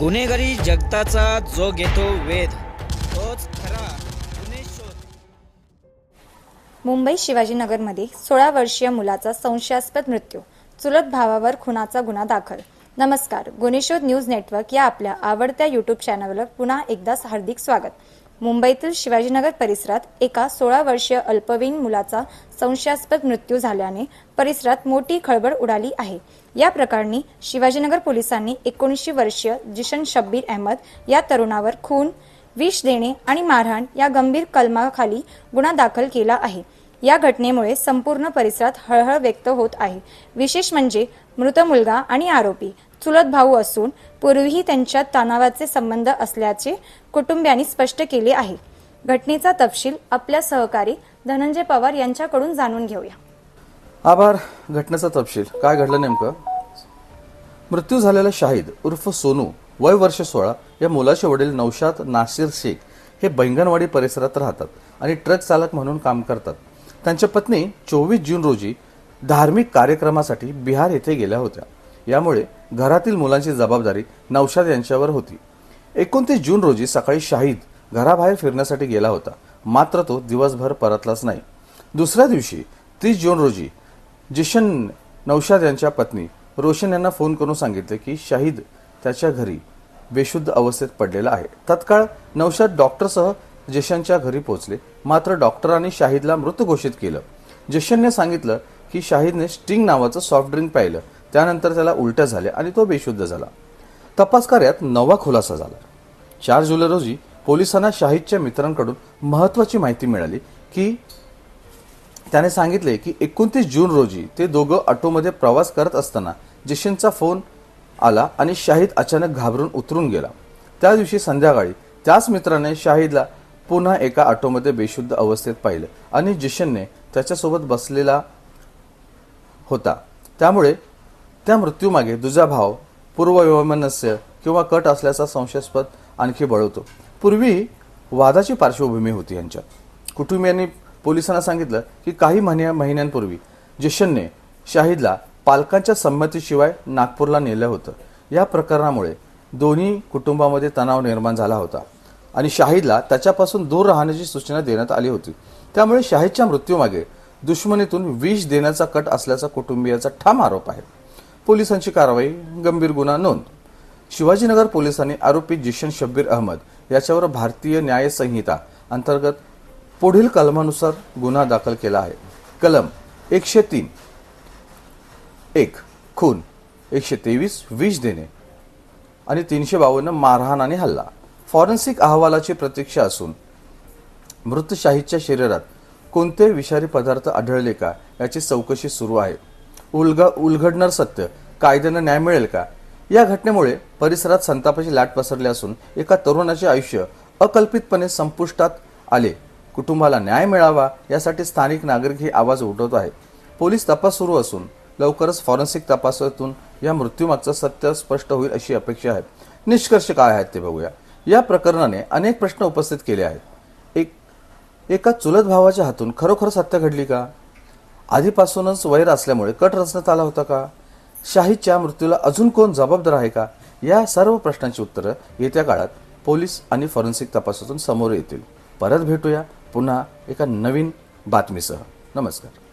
गुन्हेगारी जगताचा जो घेतो वेध तोच खरा गुन्हे शोध. मुंबई शिवाजीनगरमध्ये सोळा वर्षीय मुलाचा संशयास्पद मृत्यू चुलत भावावर खुनाचा गुन्हा दाखल. नमस्कार गुन्हेशोध न्यूज नेटवर्क या आपल्या आवडत्या युट्यूब चॅनलवर पुन्हा एकदा हार्दिक स्वागत. मुंबईतील शिवाजीनगर परिसरात एका सोळा वर्षीय अल्पवयीन मुलाचा संशयास्पद मृत्यू झाल्याने परिसरात मोठी खळबळ उडाली आहे. या प्रकरणी शिवाजीनगर पोलिसांनी एकोणीसशे वर्षीय जिशन शब्बीर अहमद या तरुणावर खून विष देणे आणि मारहाण या गंभीर कलमाखाली गुन्हा दाखल केला आहे. या घटनेमुळे संपूर्ण परिसरात हळहळ व्यक्त होत आहे. विशेष म्हणजे मृत मुलगा आणि आरोपी चुलत भाऊ असून पूर्वीही त्यांच्यात तणावाचे संबंध असल्याचे कुटुंबियांनी स्पष्ट केले आहे. घटनेचा तपशील आपल्या सहकारी धनंजय पवार यांच्याकडून जाणून घेऊया. आभार. घटनेचा तपशील. काय घडलं नेमकं? मृत्यू झालेला शाहिद उर्फ सोनू वय वर्ष सोळा या मुलाचे वडील नौशाद नासिर शेख हे बैंगनवाडी परिसरात राहतात आणि ट्रक चालक म्हणून काम करतात. त्यांच्या पत्नी चोवीस जून रोजी धार्मिक कार्यक्रमासाठी बिहार येथे गेल्या होत्या. यामुळे घरातील मुलांची जबाबदारी नौशाद यांच्यावर होती. एकोणतीस जून रोजी सकाळी शाहिद घराबाहेर फिरण्यासाठी गेला होता. मात्र तो दिवसभर परतलाच नाही. दुसऱ्या दिवशी तीस जून रोजी जिशन नौशाद यांच्या पत्नी रोशन यांना फोन करून सांगितले की शाहिद त्याच्या घरी बेशुद्ध अवस्थेत पडलेला आहे. तत्काळ नौशाद डॉक्टरसह जशनच्या घरी पोहोचले. मात्र डॉक्टरांनी शाहिदला मृत घोषित केलं. जशनने सांगितलं की शाहिदने स्टिंग नावाचं सॉफ्ट ड्रिंक पाहिलं त्यानंतर त्याला उलट्या झाल्या आणि तो बेशुद्ध झाला. तपास कार्यात नवा खुलासा झाला. चार जुलै रोजी पोलिसांना शाहिदच्या मित्रांकडून महत्वाची माहिती मिळाली की त्याने सांगितले की एकोणतीस जून रोजी ते दोघं ऑटोमध्ये प्रवास करत असताना जिशनचा फोन आला आणि शाहिद अचानक घाबरून उतरून गेला. त्या दिवशी संध्याकाळी त्याच मित्राने शाहिदला पुन्हा एका ऑटोमध्ये बेशुद्ध अवस्थेत पाहिलं आणि जिशनने त्याच्यासोबत बसलेला होता. त्यामुळे त्या मृत्यूमागे दुजाभाव पूर्ववैमनस्य किंवा कट असल्याचा संशयास्पद आणखी बळवतो. पूर्वी वादाची पार्श्वभूमी होती यांच्यात. कुटुंबियांनी पोलिसांना सांगितलं की काही महिन्या महिन्यांपूर्वी जशनने शाहिदला पालकांच्या संमतीशिवाय नागपूरला नेलं होतं. या प्रकरणामुळे दोन्ही कुटुंबामध्ये तणाव निर्माण झाला होता आणि शाहिदला त्याच्यापासून दूर राहण्याची सूचना देण्यात आली होती. त्यामुळे शाहिदच्या मृत्यूमागे दुश्मनीतून विष देण्याचा कट असल्याचा कुटुंबियाचा ठाम आरोप आहे. पोलिसांची कारवाई गंभीर गुन्हा नोंद. शिवाजीनगर पोलिसांनी आरोपी जिशन शब्बीर अहमद याच्यावर भारतीय न्याय संहिता अंतर्गत पुढील कलमानुसार गुन्हा दाखल केला आहे. कलम एकशे तीन. एक खून. एकशे तेवीस विष देणे. आणि तीनशे बावन्न मारहाण आणि हल्ला. फॉरेन्सिक अहवालाची प्रतीक्षा असून मृत शाहीदच्या शरीरात कोणते विषारी पदार्थ आढळले का याची चौकशी सुरू आहे. उलग उलगडणार सत्य कायद्यानं न्याय मिळेल का? या घटनेमुळे परिसरात संतापाची लाट पसरली असून एका तरुणाचे आयुष्य अकल्पितपणे संपुष्टात आले. कुटुंबाला न्याय मिळावा यासाठी स्थानिक नागरिक हे आवाज उठवत आहेत. पोलीस तपास सुरू असून लवकरच फॉरेन्सिक तपासातून या मृत्यूमागचं सत्य स्पष्ट होईल अशी अपेक्षा आहे निष्कर्ष काय आहेत ते बघूया. या प्रकरणाने अनेक प्रश्न उपस्थित केले आहेत. एक एका चुलत भावाच्या हातून खरोखर सत्य घडली का? आधीपासूनच वैर असल्यामुळे कट रचण्यात आला होता का? शाहीच्या मृत्यूला अजून कोण जबाबदार आहे का? या सर्व प्रश्नांची उत्तरं येत्या काळात पोलीस आणि फॉरेन्सिक तपासातून समोर येतील. परत भेटूया पुन्हा एका नवीन बातमीसह. नमस्कार.